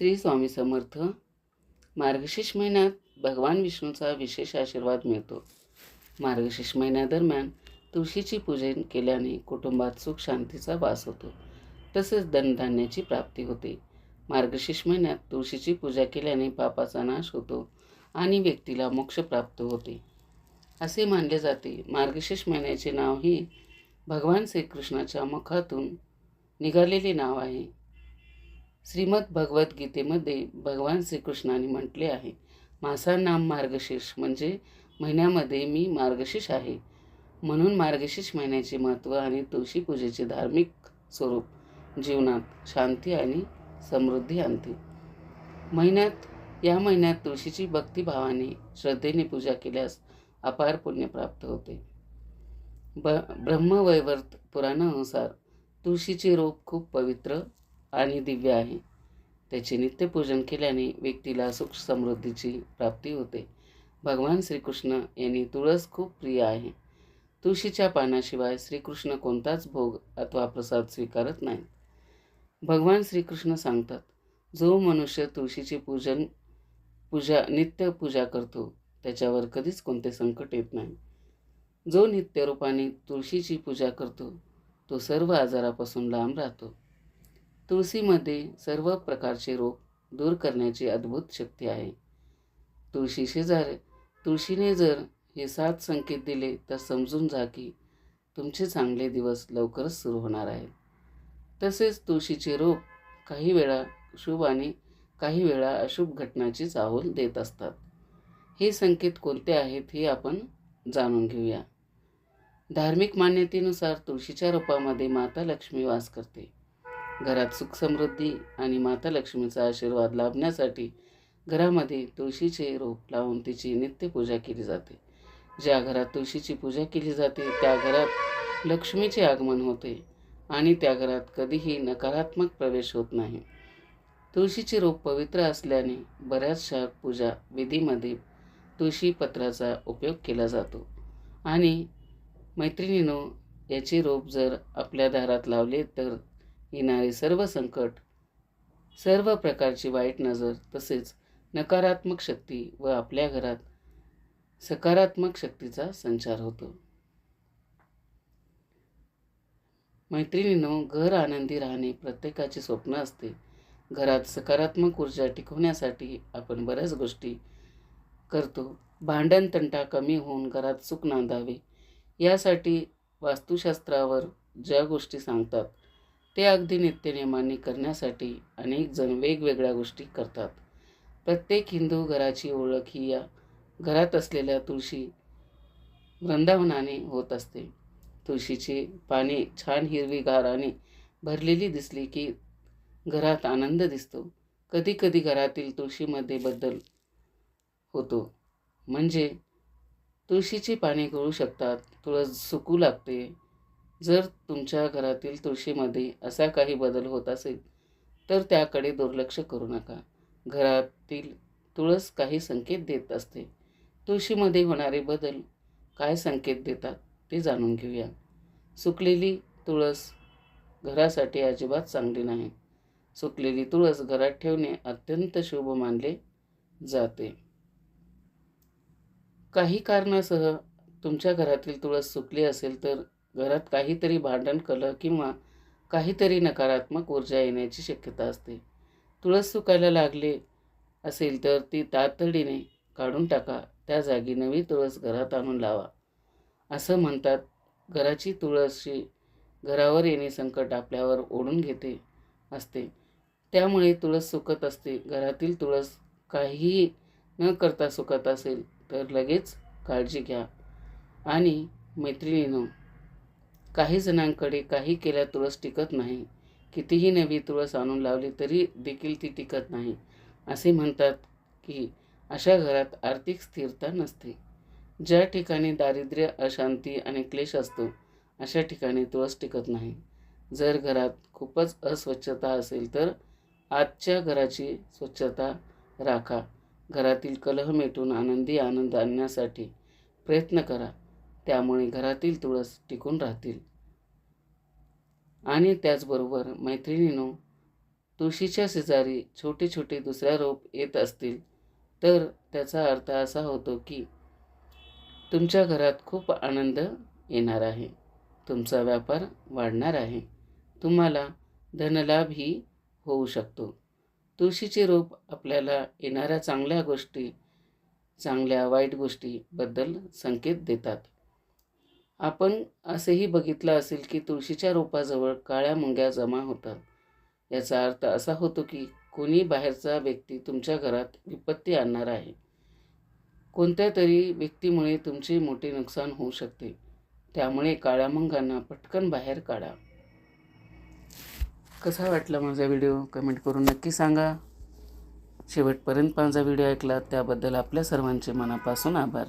श्री स्वामी समर्थ. मार्गशीर्ष महिन्यात भगवान विष्णूचा विशेष आशीर्वाद मिळतो. मार्गशीर्ष महिन्यादरम्यान तुळशीची पूजन केल्याने कुटुंबात सुख शांतीचा वास होतो. तसेच धनधान्याची प्राप्ती होते. मार्गशीर्ष महिन्यात तुळशीची पूजा केल्याने पापाचा नाश होतो आणि व्यक्तीला मोक्ष प्राप्त होते. असे मानले जाते. मार्गशीर्ष महिन्याचे नाव हे भगवान श्रीकृष्णाच्या मुखातून निघालेले नाव आहे. श्रीमद भगवद्गीतेमध्ये भगवान श्रीकृष्णाने म्हटले आहे मासा नाम मार्गशीर्ष म्हणजे महिन्यामध्ये मी मार्गशीर्ष आहे. म्हणून मार्गशीर्ष महिन्याचे महत्त्व आणि तुळशी पूजेचे धार्मिक स्वरूप जीवनात शांती आणि समृद्धी आणते. महिन्यात या महिन्यात तुळशीची भक्तिभावाने श्रद्धेने पूजा केल्यास अपार पुण्य प्राप्त होते. ब ब्रह्मवैवर्त पुराणानुसार तुळशीचे रोप खूप पवित्र आणि दिव्य आहे. त्याचे नित्यपूजन केल्याने व्यक्तीला सुख समृद्धीची प्राप्ती होते. भगवान श्रीकृष्ण यांनी तुळस खूप प्रिय आहे. तुळशीच्या पानाशिवाय श्रीकृष्ण कोणताच भोग अथवा प्रसाद स्वीकारत नाहीत. भगवान श्रीकृष्ण सांगतात जो मनुष्य तुळशीची पूजन पूजा नित्य पूजा करतो त्याच्यावर कधीच कोणते संकट येत नाही. जो नित्यरूपाने तुळशीची पूजा करतो तो सर्व आजारापासून लांब राहतो. तुळशीमध्ये सर्व प्रकारचे रोग दूर करण्याची अद्भुत शक्ती आहे. तुळशी शेजार तुळशीने जर हे सात संकेत दिले तर समजून जा की तुमचे चांगले दिवस लवकरच सुरू होणार आहेत. तसेच तुळशीचे रोप काही वेळा शुभ आणि काही वेळा अशुभ घटनाची चाहूल देत असतात. हे संकेत कोणते आहेत हे आपण जाणून घेऊया. धार्मिक मान्यतेनुसार तुळशीच्या रोपामध्ये माता लक्ष्मी वास करते. घरात सुख समृद्धी आणि माता लक्ष्मीचा आशीर्वाद लाभण्यासाठी घरामध्ये तुळशीचे रोप लावून तिची नित्यपूजा केली जाते. ज्या घरात तुळशीची पूजा केली जाते त्या घरात लक्ष्मीचे आगमन होते आणि त्या घरात कधीही नकारात्मक प्रवेश होत नाही. तुळशीचे रोप पवित्र असल्याने बऱ्याचशा पूजा विधीमध्ये तुळशी पत्राचा उपयोग केला जातो. आणि मैत्रिणीनो याचे रोप जर आपल्या दारात लावले तर येणारे सर्व संकट सर्व प्रकारची वाईट नजर तसेच नकारात्मक शक्ती व आपल्या घरात सकारात्मक शक्तीचा संचार होतो. मैत्रिणीनो घर आनंदी राहणे प्रत्येकाचे स्वप्न असते. घरात सकारात्मक ऊर्जा टिकवण्यासाठी आपण बऱ्याच गोष्टी करतो. भांडण तंटा कमी होऊन घरात सुख नांदावे यासाठी वास्तुशास्त्रावर ज्या गोष्टी सांगतात ते अगदी नित्यनेमाने करण्यासाठी अनेक जण वेगवेगळ्या गोष्टी करतात. प्रत्येक हिंदू घराची ओळख ही या घरात असलेल्या तुळशी वृंदावनाने होत असते. तुळशीची पाने छान हिरवीगाराने भरलेली दिसली की घरात आनंद दिसतो. कधी कधी घरातील तुळशीमध्ये बदल होतो. म्हणजे तुळशीची पाने गळू शकतात तुळस सुकू लागते जर तुमच्या घरातील तुळशीमध्ये असा काही बदल होत असेल तर त्याकडे दुर्लक्ष करू नका. घरातील तुळस काही संकेत देत असते. तुळशीमध्ये होणारे बदल काय संकेत देतात ते जाणून घेऊया. सुकलेली तुळस घरासाठी अजिबात चांगली नाही. सुकलेली तुळस घरात ठेवणे अत्यंत शुभ मानले जाते. काही कारणासह तुमच्या घरातील तुळस सुकली असेल तर घरात काहीतरी भांडण कलह किंवा काहीतरी नकारात्मक ऊर्जा येण्याची शक्यता असते. तुळस सुकायला लागले असेल तर ती तातडीने काढून टाका. त्या जागी नवी तुळस घरात आणून लावा. असं म्हणतात. घराची तुळसशी घरावर येणे संकट आपल्यावर ओढून घेते असते. त्यामुळे तुळस सुकत असते. घरातील तुळस काहीही न करता सुकत असेल तर लगेच काळजी घ्या. आणि मैत्रिणीनं काही जणांकडे काही केल्या तुळस टिकत नाही. कितीही नवी तुळस आणून लावली तरी देखील ती टिकत नाही असे म्हणतात की अशा घरात आर्थिक स्थिरता नसते. ज्या ठिकाणी दारिद्र्य अशांती आणि क्लेश असतो अशा ठिकाणी तुळस टिकत नाही. जर घरात खूपच अस्वच्छता असेल तर आजच्या घराची स्वच्छता राखा. घरातील कलह मिटून आनंदी आनंद आणण्यासाठी प्रयत्न करा. त्यामुळे घरातील तुळस टिकून राहतील. आणि त्याचबरोबर मैत्रिणीनो तुळशीच्या शेजारी छोटे छोटे दुसऱ्या रोप येत असतील तर त्याचा अर्थ असा होतो की तुमच्या घरात खूप आनंद येणार आहे. तुमचा व्यापार वाढणार आहे. तुम्हाला धनलाभही होऊ शकतो. तुळशीचे रोप आपल्याला येणाऱ्या चांगल्या गोष्टी चांगल्या वाईट गोष्टीबद्दल संकेत देतात. आपण असेही बघितलं असेल की तुळशीच्या रोपाजवळ काळ्या मुंग्या जमा होतात. याचा अर्थ असा होतो की कोणी बाहेरचा व्यक्ती तुमच्या घरात विपत्ती आणणार आहे. कोणत्या तरी व्यक्तीमुळे तुमचे मोठे नुकसान होऊ शकते. त्यामुळे काळ्या मुंगांना पटकन बाहेर काढा. कसा वाटला माझा व्हिडिओ? कमेंट करून नक्की सांगा. शेवटपर्यंत माझा व्हिडिओ ऐकला त्याबद्दल आपल्या सर्वांचे मनापासून आभार.